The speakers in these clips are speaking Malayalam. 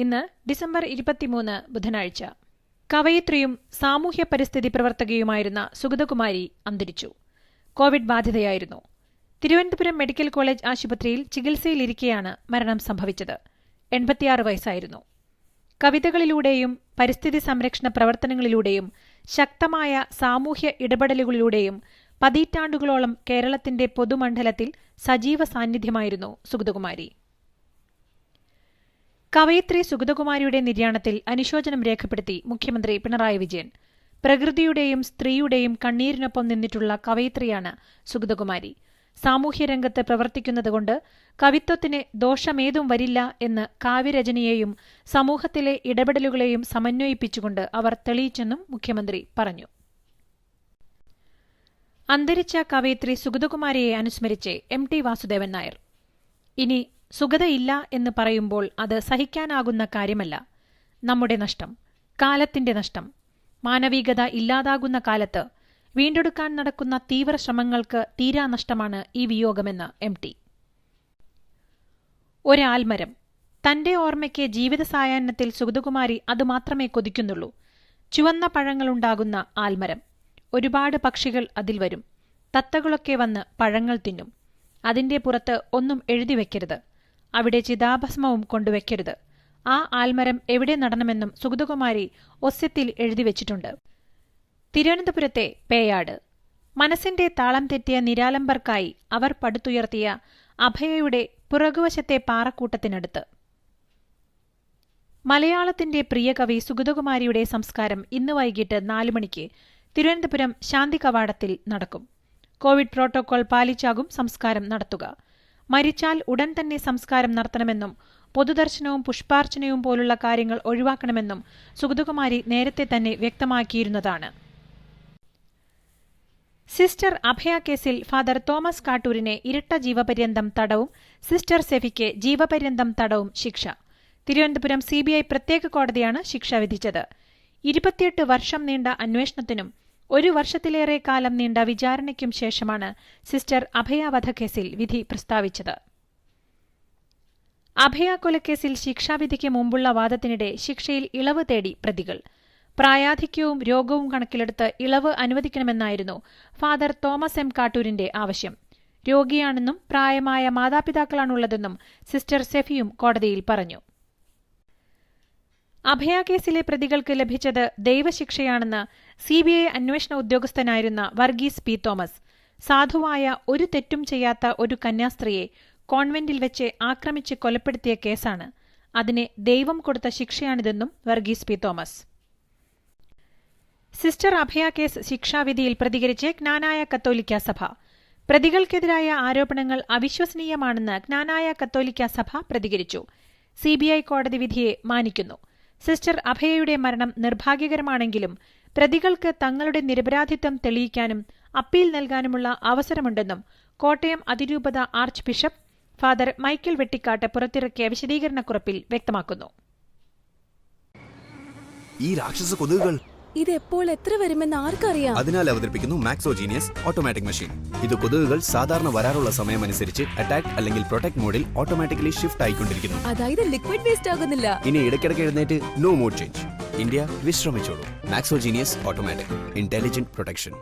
ഇന്ന് ഡിസംബർ ഇരുപത്തിമൂന്ന് ബുധനാഴ്ച. കവയിത്രിയും സാമൂഹ്യ പരിസ്ഥിതി പ്രവർത്തകയുമായിരുന്ന സുഗതകുമാരി അന്തരിച്ചു. കോവിഡ് ബാധിതയായിരുന്നു. തിരുവനന്തപുരം മെഡിക്കൽ കോളേജ് ആശുപത്രിയിൽ ചികിത്സയിലിരിക്കെയാണ് മരണം സംഭവിച്ചത്. എൺപത്തിയാറ് വയസ്സായിരുന്നു. കവിതകളിലൂടെയും പരിസ്ഥിതി സംരക്ഷണ പ്രവർത്തനങ്ങളിലൂടെയും ശക്തമായ സാമൂഹ്യ ഇടപെടലുകളിലൂടെയും പതിറ്റാണ്ടുകളോളം കേരളത്തിന്റെ പൊതുമണ്ഡലത്തിൽ സജീവ സാന്നിധ്യമായിരുന്നു സുഗതകുമാരി. കവയിത്രി സുഗതകുമാരിയുടെ നിര്യാണത്തിൽ അനുശോചനം രേഖപ്പെടുത്തി മുഖ്യമന്ത്രി പിണറായി വിജയൻ. പ്രകൃതിയുടെയും സ്ത്രീയുടെയും കണ്ണീരിനൊപ്പം നിന്നിട്ടുള്ള കവയിത്രിയാണ് സുഗതകുമാരി. സാമൂഹ്യരംഗത്ത് പ്രവർത്തിക്കുന്നതുകൊണ്ട് കവിത്വത്തിന് ദോഷമേതും വരില്ല എന്ന് കാവ്യരചനയെയും സമൂഹത്തിലെ ഇടപെടലുകളെയും സമന്വയിപ്പിച്ചുകൊണ്ട് അവർ തെളിയിച്ചെന്നും മുഖ്യമന്ത്രി പറഞ്ഞു. അന്തരിച്ച കവയിത്രി സുഗതകുമാരിയെ അനുസ്മരിച്ച് എം ടി വാസുദേവൻ നായർ. ഇനി സുഗതയില്ല എന്ന് പറയുമ്പോൾ അത് സഹിക്കാനാകുന്ന കാര്യമല്ല. നമ്മുടെ നഷ്ടം കാലത്തിന്റെ നഷ്ടം മാനവികത ഇല്ലാതാകുന്ന കാലത്ത് വീണ്ടെടുക്കാൻ നടക്കുന്ന തീവ്ര ശ്രമങ്ങൾക്ക് തീരാനഷ്ടമാണ് ഈ വിയോഗമെന്ന് എം ടി. ഒരാൽമരം. തന്റെ ഓർമ്മയ്ക്ക് ജീവിത സായാഹ്നത്തിൽ സുഗതകുമാരി അതുമാത്രമേ കൊതിക്കുന്നുള്ളൂ. ചുവന്ന പഴങ്ങളുണ്ടാകുന്ന ആൽമരം. ഒരുപാട് പക്ഷികൾ അതിൽ വരും. തത്തകളൊക്കെ വന്ന് പഴങ്ങൾ തിന്നും. അതിന്റെ പുറത്ത് ഒന്നും എഴുതി വെക്കരുത്. അവിടെ ചിതാഭസ്മവും കൊണ്ടുവെക്കരുത് ആ ആൽമരം എവിടെ നടണമെന്നും സുഗതകുമാരി ഒസ്യത്തിൽ എഴുതി വെച്ചിട്ടുണ്ട്. തിരുവനന്തപുരത്തെ പേയാട്. മനസ്സിന്റെ താളം തെറ്റിയ നിരാലംബർക്കായി അവർ പടുത്തുയർത്തിയ അഭയയുടെ പുറകുവശത്തെ പാറക്കൂട്ടത്തിനടുത്ത്. മലയാളത്തിന്റെ പ്രിയ കവി സുഗതകുമാരിയുടെ സംസ്കാരം ഇന്ന് വൈകിട്ട് നാലു മണിക്ക് തിരുവനന്തപുരം ശാന്തി കവാടത്തിൽ നടക്കും. കോവിഡ് പ്രോട്ടോകോൾ പാലിച്ചാകും സംസ്കാരം നടത്തുക. മരിച്ചാൽ ഉടൻ തന്നെ സംസ്കാരം നടത്തണമെന്നും പൊതുദർശനവും പുഷ്പാർച്ചനയും പോലുള്ള കാര്യങ്ങൾ ഒഴിവാക്കണമെന്നും സുഗതകുമാരി നേരത്തെ തന്നെ വ്യക്തമാക്കിയിരുന്നതാണ്. സിസ്റ്റർ അഭയ കേസിൽ ഫാദർ തോമസ് കാട്ടൂരിനെ ഇരട്ട ജീവപര്യന്തം തടവും സിസ്റ്റർ സെഫിക്ക് ജീവപര്യന്തം തടവും ശിക്ഷ. തിരുവനന്തപുരം സിബിഐ പ്രത്യേക കോടതിയാണ് ശിക്ഷ വിധിച്ചത്. ഇരുപത്തിയെട്ട് വർഷം നീണ്ട അന്വേഷണത്തിനും ഒരു വർഷത്തിലേറെ കാലം നീണ്ട വിചാരണയ്ക്കും ശേഷമാണ് സിസ്റ്റർ അഭയ വധക്കേസിൽ വിധി പ്രസ്താവിച്ചത്. അഭയ കൊലക്കേസിൽ ശിക്ഷാവിധിക്ക് മുമ്പുള്ള വാദത്തിനിടെ ശിക്ഷയിൽ ഇളവ് തേടി പ്രതികൾ. പ്രായാധിക്യവും രോഗവും കണക്കിലെടുത്ത് ഇളവ് അനുവദിക്കണമെന്നായിരുന്നു ഫാദർ തോമസ് എം കാട്ടൂരിന്റെ ആവശ്യം. രോഗിയാണെന്നും പ്രായമായ മാതാപിതാക്കളാണുള്ളതെന്നും സിസ്റ്റർ സെഫിയും കോടതിയിൽ പറഞ്ഞു. അഭയ കേസിലെ പ്രതികൾക്ക് ലഭിച്ചത് ദൈവശിക്ഷയാണെന്ന് സി ബി ഐ അന്വേഷണ ഉദ്യോഗസ്ഥനായിരുന്ന വർഗീസ് പി തോമസ്. സാധുവായ ഒരു തെറ്റും ചെയ്യാത്ത ഒരു കന്യാസ്ത്രീയെ കോൺവെന്റിൽ വെച്ച് ആക്രമിച്ച് കൊലപ്പെടുത്തിയ കേസാണ്. അതിനെ ദൈവം കൊടുത്ത ശിക്ഷയാണിതെന്നും Varghese P Thomas. Sister Abhaya case ശിക്ഷാവിധിയിൽ പ്രതികരിച്ച് ജ്ഞാനായ കത്തോലിക്ക സഭ. പ്രതികൾക്കെതിരായ ആരോപണങ്ങൾ അവിശ്വസനീയമാണെന്ന് ജ്ഞാനായ കത്തോലിക്ക സഭ പ്രതികരിച്ചു. സിബിഐ കോടതി വിധിയെ മാനിക്കുന്നു. സിസ്റ്റർ അഭയയുടെ മരണം നിർഭാഗ്യകരമാണെങ്കിലും പ്രതികൾക്ക് തങ്ങളുടെ നിരപരാധിത്വം തെളിയിക്കാനും അപ്പീൽ നൽകാനുമുള്ള അവസരമുണ്ടെന്നും കോട്ടയം അതിരൂപത arch bishop father Michael Vettikkattu പുറത്തിറക്കിയ വിശദീകരണക്കുറിപ്പിൽ വ്യക്തമാക്കുന്നു. ഈ രാക്ഷസ കൊതുകുകൾ ഇത് എപ്പോൾ എത്ര വരുമെന്ന് ആർക്കറിയാം? അതിനാൽ അവതരിപ്പിക്കുന്നു മാക്സോജീനിയസ് ഓട്ടോമാറ്റിക് മെഷീൻ ഇത് കൊതുകുകൾ സാധാരണ വരാറുള്ള സമയമനുസരിച്ച് അറ്റാക്ക് അല്ലെങ്കിൽ പ്രൊട്ടക്ട് മോഡിൽ ഓട്ടോമാറ്റിക്കലി ഷിഫ്റ്റ് ആയിക്കൊണ്ടിരിക്കുന്നു. അതായത് ലിക്വിഡ് വേസ്റ്റ് ആകുന്നില്ല. ഇനി ഇടയ്ക്കിടയ്ക്ക് എഴുന്നേറ്റ് no mode change India വിശ്രമിച്ചോളൂ. Maxo Genius automatic intelligent protection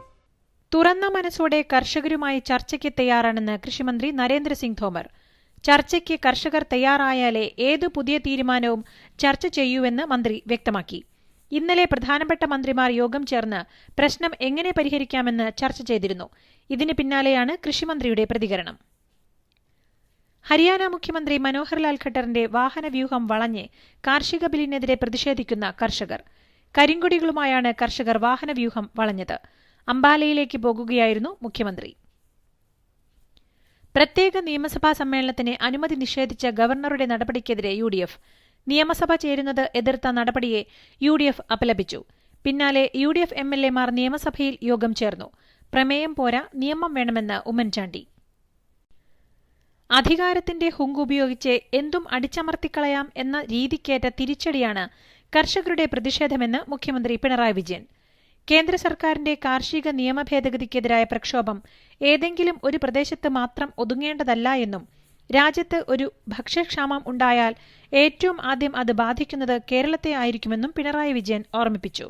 തുറന്ന മനസ്സോടെ കർഷകരുമായി ചർച്ചയ്ക്ക് തയ്യാറാണെന്ന് കൃഷിമന്ത്രി നരേന്ദ്രസിംഗ് തോമർ ചർച്ചയ്ക്ക് കർഷകർ തയ്യാറായാലേ ഏതു പുതിയ തീരുമാനവും ചർച്ച ചെയ്യൂവെന്ന് മന്ത്രി വ്യക്തമാക്കി. ഇന്നലെ പ്രധാനപ്പെട്ട മന്ത്രിമാർ യോഗം ചേർന്ന് പ്രശ്നം എങ്ങനെ പരിഹരിക്കാമെന്ന് ചർച്ച ചെയ്തിരുന്നു. ഇതിന് പിന്നാലെയാണ് കൃഷിമന്ത്രിയുടെ പ്രതികരണം. ഹരിയാന മുഖ്യമന്ത്രി മനോഹർലാൽ ഖട്ടറിന്റെ വാഹനവ്യൂഹം വളഞ്ഞ് കാർഷിക ബില്ലിനെതിരെ പ്രതിഷേധിക്കുന്ന കർഷകർ. കരിങ്കൊടികളുമായാണ് കർഷകർ വാഹനവ്യൂഹം വളഞ്ഞത്. അംബാലയിലേക്ക് പോകുകയായിരുന്നു മുഖ്യമന്ത്രി. പ്രത്യേക നിയമസഭാ സമ്മേളനത്തിന് അനുമതി നിഷേധിച്ച ഗവർണറുടെ നടപടിക്കെതിരെ യു ഡി എഫ്. നിയമസഭ ചേരുന്നത് എതിർത്ത നടപടിയെ യു ഡി എഫ് അപലപിച്ചു. പിന്നാലെ U D F M L എമാർ നിയമസഭയിൽ യോഗം ചേർന്നു. പ്രമേയം പോരാ നിയമം വേണമെന്ന് ഉമ്മൻചാണ്ടി. അധികാരത്തിന്റെ ഹുങ്കുപയോഗിച്ച് എന്തും അടിച്ചമർത്തിക്കളയാം എന്ന രീതിക്കേറ്റ തിരിച്ചടിയാണ് കർഷകരുടെ പ്രതിഷേധമെന്ന് മുഖ്യമന്ത്രി പിണറായി വിജയൻ. കേന്ദ്ര സർക്കാരിന്റെ കാർഷിക നിയമ ഭേദഗതിക്കെതിരായ പ്രക്ഷോഭം ഏതെങ്കിലും ഒരു പ്രദേശത്ത് മാത്രം ഒതുങ്ങേണ്ടതല്ല എന്നും രാജ്യത്ത് ഒരു ഭക്ഷ്യക്ഷാമം ഉണ്ടായാൽ ഏറ്റവും ആദ്യം അത് ബാധിക്കുന്നത് കേരളത്തെ ആയിരിക്കുമെന്നും പിണറായി വിജയൻ ഓർമ്മിപ്പിച്ചു.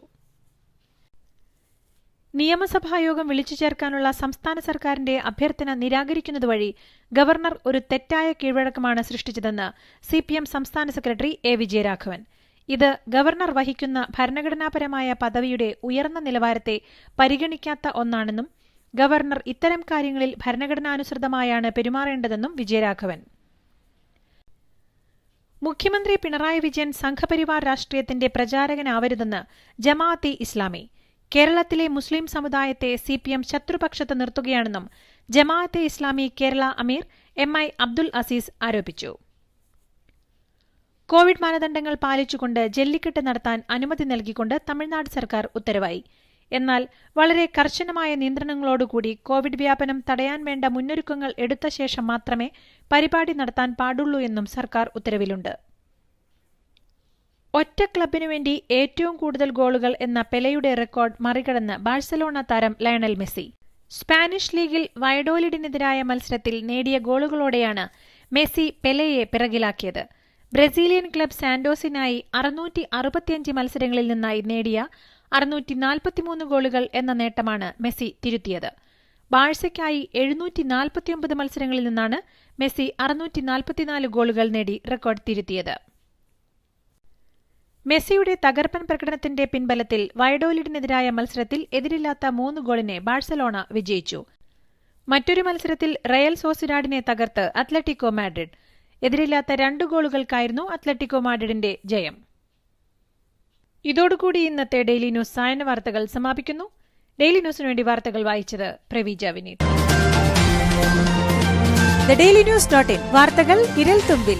നിയമസഭായോഗം വിളിച്ചു ചേർക്കാനുള്ള സംസ്ഥാന സർക്കാരിന്റെ അഭ്യർത്ഥന നിരാകരിക്കുന്നതുവഴി ഗവർണർ ഒരു തെറ്റായ കീഴ്വഴക്കമാണ് സൃഷ്ടിച്ചതെന്ന് സിപിഎം സംസ്ഥാന സെക്രട്ടറി എ വിജയരാഘവൻ. ഇത് ഗവർണർ വഹിക്കുന്ന ഭരണഘടനാപരമായ പദവിയുടെ ഉയർന്ന നിലവാരത്തെ പരിഗണിക്കാത്ത ഒന്നാണെന്നും ഗവർണർ ഇത്തരം കാര്യങ്ങളിൽ ഭരണഘടനാനുസൃതമായാണ് പെരുമാറേണ്ടതെന്നും വിജയരാഘവൻ. മുഖ്യമന്ത്രി പിണറായി വിജയൻ സംഘപരിവാർ രാഷ്ട്രീയത്തിന്റെ പ്രചാരകനാവരുതെന്ന് ജമാഅത്തെ ഇസ്ലാമി. കേരളത്തിലെ മുസ്ലിം സമുദായത്തെ സി പി എം ശത്രുപക്ഷത്ത് നിർത്തുകയാണെന്നും ജമാഅത്തെ ഇസ്ലാമി കേരള അമീർ എം ഐ അബ്ദുൽ അസീസ് ആരോപിച്ചു. കോവിഡ് മാനദണ്ഡങ്ങൾ പാലിച്ചുകൊണ്ട് ജല്ലിക്കെട്ട് നടത്താൻ അനുമതി നൽകിക്കൊണ്ട് തമിഴ്നാട് സർക്കാർ ഉത്തരവായി. എന്നാൽ വളരെ കർശനമായ നിയന്ത്രണങ്ങളോടുകൂടി കോവിഡ് വ്യാപനം തടയാൻ വേണ്ട മുന്നൊരുക്കങ്ങൾ എടുത്ത ശേഷം മാത്രമേ പരിപാടി നടത്താൻ പാടുള്ളൂ എന്നും സർക്കാർ ഉത്തരവിലുണ്ട്. ഒറ്റ ക്ലബിനു വേണ്ടി ഏറ്റവും കൂടുതൽ ഗോളുകൾ എന്ന പെലയുടെ റെക്കോർഡ് മറികടന്ന് ബാഴ്സലോണ താരം ലയണൽ മെസ്സി. സ്പാനിഷ് ലീഗിൽ വയഡോലിഡിനെതിരായ മത്സരത്തിൽ നേടിയ ഗോളുകളോടെയാണ് മെസ്സി പെലയെ പിറകിലാക്കിയത്. ബ്രസീലിയൻ ക്ലബ് സാന്റോസിനായി അറുന്നൂറ്റി അറുപത്തിയഞ്ച് മത്സരങ്ങളിൽ നിന്നായി നേടിയ അറുന്നൂറ്റി നാൽപ്പത്തിമൂന്ന് ഗോളുകൾ എന്ന നേട്ടമാണ് മെസ്സി തിരുത്തിയത്. ബാഴ്സയ്ക്കായി എഴുന്നൂറ്റി നാൽപ്പത്തിയൊമ്പത് മത്സരങ്ങളിൽ നിന്നാണ് മെസ്സി അറുന്നൂറ്റി നാൽപ്പത്തിനാല് ഗോളുകൾ നേടി റെക്കോർഡ് തിരുത്തിയത്. മെസ്സിയുടെ തകർപ്പൻ പ്രകടനത്തിന്റെ പിൻബലത്തിൽ വയഡോലിഡിനെതിരായ മത്സരത്തിൽ എതിരില്ലാത്ത മൂന്ന് ഗോളിനെ ബാഴ്സലോണ വിജയിച്ചു. മറ്റൊരു മത്സരത്തിൽ റയൽ സോസിഡാഡിനെ തകർത്ത് അത്ലറ്റിക്കോ മാഡ്രിഡ്. എതിരില്ലാത്ത രണ്ട് ഗോളുകൾക്കായിരുന്നു അത്ലറ്റിക്കോ മാഡ്രിഡിന്റെ ജയം. ഇതോടുകൂടി ഇന്നത്തെ ഡെയിലി ന്യൂസ് സായന വാർത്തകൾ സമാപിക്കുന്നു. ഡെയിലി ന്യൂസിനു വേണ്ടി വാർത്തകൾ വായിച്ചത് Praveeja Vineeth. Daily dot in. വാർത്തകൾ ഇരൽ തുമ്പിൽ.